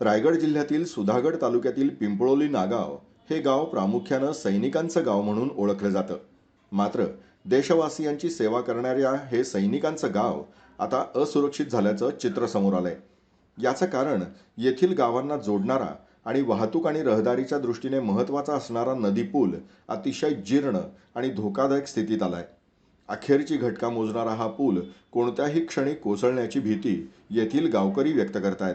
रायगड जिल्ह्यातील सुधागड तालुक्यातील पिंपळोली नागाव हे गाव प्रामुख्यानं सैनिकांचं गाव म्हणून ओळखलं जातं. मात्र देशवासियांची सेवा करणाऱ्या हे सैनिकांचं गाव आता असुरक्षित झाल्याचं चित्र समोर आलंय. याचं कारण येथील गावांना जोडणारा आणि वाहतूक आणि रहदारीच्या दृष्टीने महत्त्वाचा असणारा नदी पूल अतिशय जीर्ण आणि धोकादायक स्थितीत आलाय. अखेरची घटका मोजणारा हा पूल कोणत्याही क्षणी कोसळण्याची भीती येथील गावकरी व्यक्त करतायत.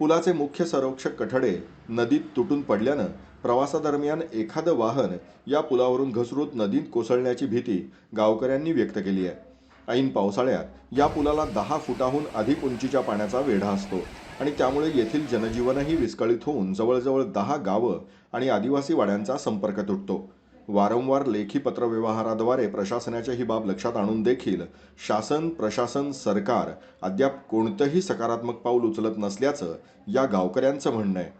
पुलाचे मुख्य संरक्षक कठडे नदीत तुटून पडल्यानं प्रवासादरम्यान एखादं वाहन या पुलावरून घसरून नदीत कोसळण्याची भीती गावकऱ्यांनी व्यक्त केली आहे. ऐन पावसाळ्यात या पुलाला दहा फुटाहून अधिक उंचीच्या पाण्याचा वेढा असतो आणि त्यामुळे येथील जनजीवनही विस्कळीत होऊन जवळजवळ दहा गावं आणि आदिवासी वाड्यांचा संपर्क तुटतो. वारंवार लेखी पत्रव्यवहाराद्वारे प्रशासनाच्या ही बाब लक्षात आणून देखील शासन प्रशासन सरकार अद्याप कोणतंही सकारात्मक पाऊल उचलत नसल्याचं या गावकऱ्यांचं म्हणणं आहे.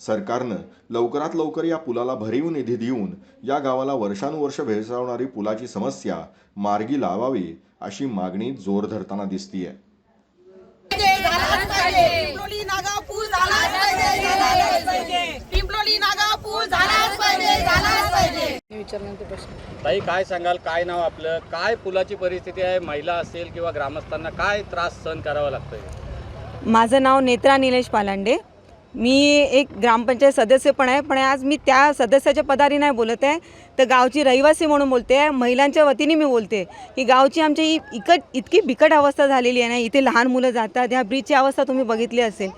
सरकारनं लवकरात लवकर या पुलाला भरीव निधी देऊन या गावाला वर्षानुवर्ष भेसावणारी पुलाची समस्या मार्गी लावावी अशी मागणी जोर धरताना दिसतीये. झालाच नागाव पूल झालाच पाहिजे झालाच पाहिजे पिंपलोली नागाव पूल झालाच पाहिजे झालाच ताई काय सांगाल? काय नाव आपलं? काय पुलाची परिस्थिती आहे? महिला असेल किंवा ग्रामस्थांना काय त्रास सहन करावा लागतोय? माझं नाव नेत्रा निलेश पालांडे. मी एक ग्रामपंचायत सदस्य पण आहे पण आज मी त्या सदस्याच्या पदारी नाही बोलत आहे. तर गावची रहिवासी म्हणून बोलते आहे. महिलांच्या वतीने मी बोलते की गावची आमची ही इकट इतकी बिकट अवस्था झालेली आहे ना इथे लहान मुलं जातात ह्या ब्रिजची अवस्था तुम्ही बघितली असेल.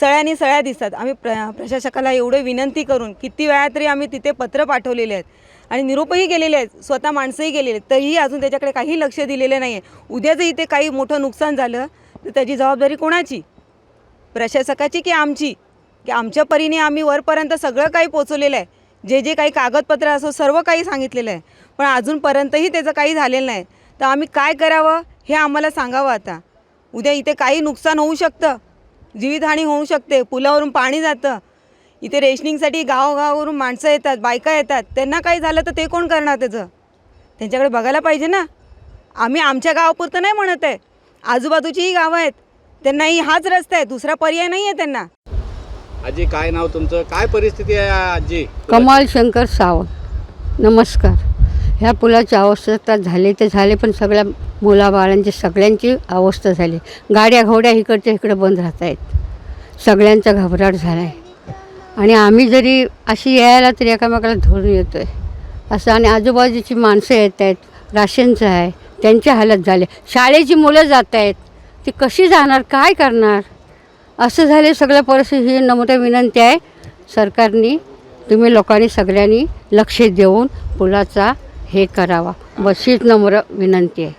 सळ्यानी सळ्या दिसतात. आम्ही प्र प्रशासकाला एवढं विनंती करून किती वेळा तरी आम्ही तिथे पत्र पाठवलेले आहेत. आणि निरोपही गेलेले आहेत स्वतः माणसंही गेलेले आहेत. तरीही अजून त्याच्याकडे काही लक्ष दिलेलं नाही आहे उद्या जर इथे काही मोठं नुकसान झालं तर त्याची जबाबदारी कोणाची? प्रशासकाची की आमची? की आमच्या परीने आम्ही वरपर्यंत सगळं काही पोचवलेलं आहे जे जे काही कागदपत्र असो सर्व काही सांगितलेलं आहे. पण अजूनपर्यंतही त्याचं काही झालेलं नाही. तर आम्ही काय करावं हे आम्हाला सांगावं आता. उद्या इथे काही नुकसान होऊ शकतं. जीवितहानी होऊ शकते. पुलावरून पाणी जातं. इथे रेशनिंगसाठी गावगावावरून माणसं येतात बायका येतात. त्यांना काही झालं तर ते कोण करणार त्याचं? त्यांच्याकडे बघायला पाहिजे ना. आम्ही आमच्या गावापुरतं नाही म्हणत आहे. आजूबाजूचीही गावं आहेत. त्यांनाही हाच रस्ता आहे. दुसरा पर्याय नाही आहे त्यांना. आजी काय नाव तुमचं? काय परिस्थिती आहे आजी? कमाल शंकर सावंत. नमस्कार. ह्या पुलाची अवस्था तर झाली तर झाले पण सगळ्या मुलाबाळांची सगळ्यांची अवस्था झाली. गाड्या घोड्या इकडच्या इकडे बंद राहत आहेत सगळ्यांचा घबराट झाला आहे आणि आम्ही जरी अशी यायला तरी एकामेकाला धरून येतो आहे असं आणि आजूबाजूची माणसं येत आहेत राशनचं आहे त्यांची हालत झाली शाळेची मुलं जात आहेत ती कशी जाणार काय करणार? असं झाले सगळ्या परिस्थिती ही नम्र विनंती आहे. सरकारने तुम्ही लोकांनी सगळ्यांनी लक्ष देऊन पुलाचा हे करावा. बशीच नम्र विनंती आहे.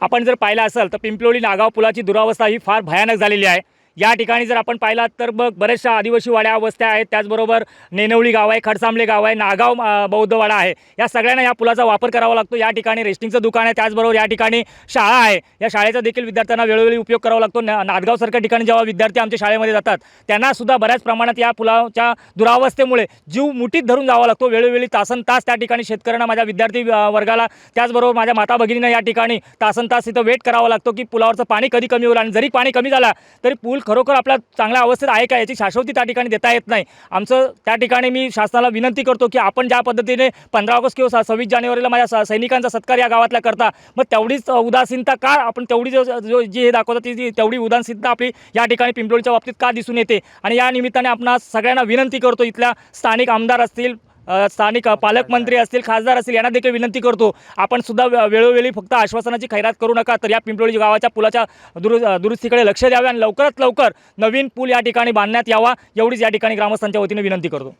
आपण जर पाहिलं असेल तर पिंपलोळी नागाव पुलाची दुरावस्था ही फार भयानक झालेली आहे. या ठिकाणी जर आपण पाहिलात तर मग बऱ्याचशा आदिवासी वाड्या वस्त्या आहेत. त्याचबरोबर नेनवली गाव आहे खडसांबले गाव आहे नागाव बौद्धवाडा आहे. या सगळ्यांना या पुलाचा वापर करावा लागतो. या ठिकाणी रेस्टिंगचं दुकान आहे. त्याचबरोबर या ठिकाणी शाळा आहे. या शाळेचा देखील विद्यार्थ्यांना वेळोवेळी उपयोग करावा लागतो. ना नादगावसारख्या ठिकाणी जेव्हा विद्यार्थी आमच्या शाळेमध्ये जातात त्यांनासुद्धा बऱ्याच प्रमाणात या पुलाच्या दुरावस्थेमुळे जीव मुठीत धरून जावा लागतो. वेळोवेळी तासन तास त्या ठिकाणी शेतकऱ्यांना माझ्या विद्यार्थी वर्गाला त्याचबरोबर माझ्या माता भगिनींना या ठिकाणी तासन तास तिथं वेट करावा लागतो की पुलावरचं पाणी कधी कमी होईल. आणि जरी पाणी कमी झाला तरी पूल खरोखर आपल्या चांगल्या अवस्थेत आहे का याची शाश्वती त्या ठिकाणी देता येत नाही. आमचं त्या ठिकाणी मी शासनाला विनंती करतो की आपण ज्या पद्धतीने पंधरा ऑगस्ट किंवा सव्वीस जानेवारीला माझ्या सैनिकांचा सत्कार या गावातला करता मग तेवढीच उदासीनता का आपण तेवढी जो जी हे दाखवतात ती तेवढी उदासीनता आपली या ठिकाणी पिंपळीच्या बाबतीत का दिसून येते? आणि या निमित्ताने आपण सगळ्यांना विनंती करतो इथल्या स्थानिक आमदार असतील स्थानिक पालकमंत्री असतील खासदार असतील यांना देखील विनंती करतो. आपण सुद्धा वेळोवेळी फक्त आश्वासनाची खैरात करू नका तर या पिंपळी गावाच्या पुलाच्या दुरु दुरुस्तीकडे लक्ष द्यावे आणि लवकरात लवकर नवीन पूल या ठिकाणी बांधण्यात यावा एवढीच या ठिकाणी ग्रामस्थांच्या वतीने विनंती करतो.